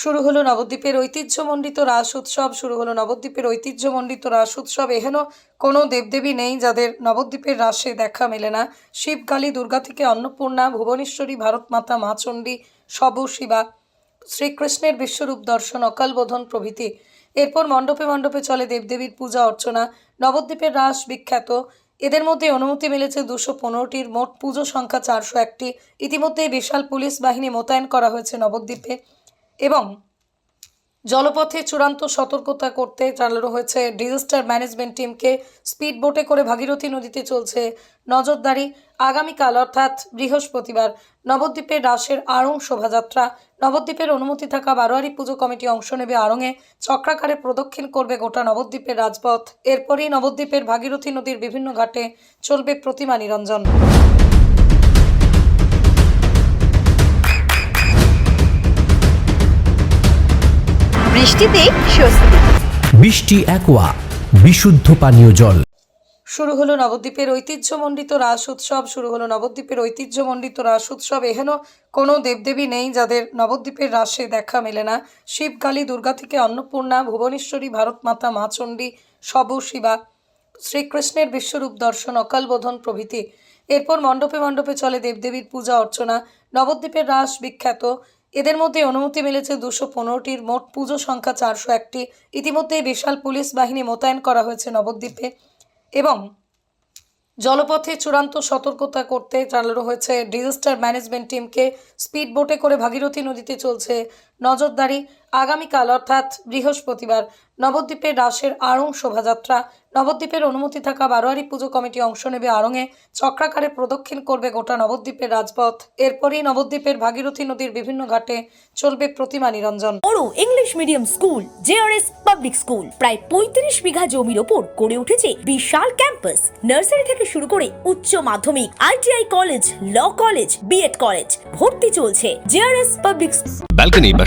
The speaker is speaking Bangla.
শুরু হলো নবদ্বীপের ঐতিহ্যমণ্ডিত রাস উৎসব, শুরু হলো নবদ্বীপের ঐতিহ্যমণ্ডিত রাস উৎসব। এহেন কোনো দেবদেবী নেই যাদের নবদ্বীপের রাসে দেখা মেলে না। শিবকালী, দুর্গা থেকে অন্নপূর্ণা, ভুবনেশ্বরী ভারত মাতা মা চণ্ডী শব শিবা, শ্রীকৃষ্ণের বিশ্বরূপ দর্শন অকালবোধন প্রভৃতি। এরপর মণ্ডপে মণ্ডপে চলে দেবদেবীর পূজা, অর্চনা। নবদ্বীপের রাস বিখ্যাত। এদের মধ্যে অনুমতি মিলেছে দুশো পনেরোটির, মোট পুজো সংখ্যা চারশো একটি। ইতিমধ্যেই বিশাল পুলিশ বাহিনী মোতায়েন করা হয়েছে নবদ্বীপে। এবং জলপথে চূড়ান্ত সতর্কতা করতে চালানো হয়েছে। ডিজাস্টার ম্যানেজমেন্ট টিমকে স্পিড বোটে করে ভাগীরথী নদীতে চলছে নজরদারি। আগামীকাল অর্থাৎ বৃহস্পতিবার নবদ্বীপের রাসের আড়ং শোভাযাত্রা। নবদ্বীপের অনুমতি থাকা বারোয়ারি পুজো কমিটি অংশ নেবে আড়ংয়ে। চক্রাকারে প্রদক্ষিণ করবে গোটা নবদ্বীপের রাজপথ। এরপরই নবদ্বীপের ভাগীরথী নদীর বিভিন্ন ঘাটে চলবে প্রতিমা নিরঞ্জন। বৃষ্টিতে স্বস্তি। বৃষ্টি অ্যাকোয়া বিশুদ্ধ পানীয় জল। শুরু হলো নবদ্বীপের ঐতিহ্যমণ্ডিত রাস উৎসব শুরু হলো নবদ্বীপের ঐতিহ্যমণ্ডিত রাস উৎসব। এহেন কোনো দেবদেবী নেই যাদের নবদ্বীপের রাসে দেখা মেলে না। শিবকালী দুর্গা থেকে অন্নপূর্ণা ভুবনেশ্বরী ভারত মাতা মা চণ্ডী শব শিবা শ্রীকৃষ্ণের বিশ্বরূপ দর্শন অকালবোধন প্রভৃতি। এরপর মণ্ডপে মণ্ডপে চলে দেবদেবীর পূজা অর্চনা। নবদ্বীপের রাস বিখ্যাত। এদের মধ্যে অনুমতি মিলেছে দুশো পনেরোটির মোট পুজো সংখ্যা চারশো একটি। ইতিমধ্যেই বিশাল পুলিশ বাহিনী মোতায়েন করা হয়েছে নবদ্বীপে এবং জলপথে চূড়ান্ত সতর্কতা করতে চালানো হয়েছে। ডিজাস্টার ম্যানেজমেন্ট টিমকে স্পিড বোটে করে ভাগীরথী নদীতে চলছে নজরদারি আগামীকাল অর্থাৎ বৃহস্পতিবার নবদ্বীপের রাসের আড়ং শোভাযাত্রা। নবদ্বীপের অনুমতি থাকা বারোয়ারি পুজো কমিটি অংশ নেবে আড়ংয়ে। চক্রাকারে প্রদক্ষিণ করবে গোটা নবদ্বীপের রাজপথ। এরপরই নবদ্বীপের ভাগীরথী নদীর বিভিন্ন ঘাটে চলবে প্রতিমা নিরঞ্জন। বড় English medium school JRS public school. প্রায় পঁয়ত্রিশ বিঘা জমির ওপর গড়ে উঠেছে বিশাল ক্যাম্পাস। নার্সারি থেকে শুরু করে উচ্চ মাধ্যমিক ITI college law college BEd college ভর্তি চলছে জেআরএস পাবলিক ব্যালকনি বা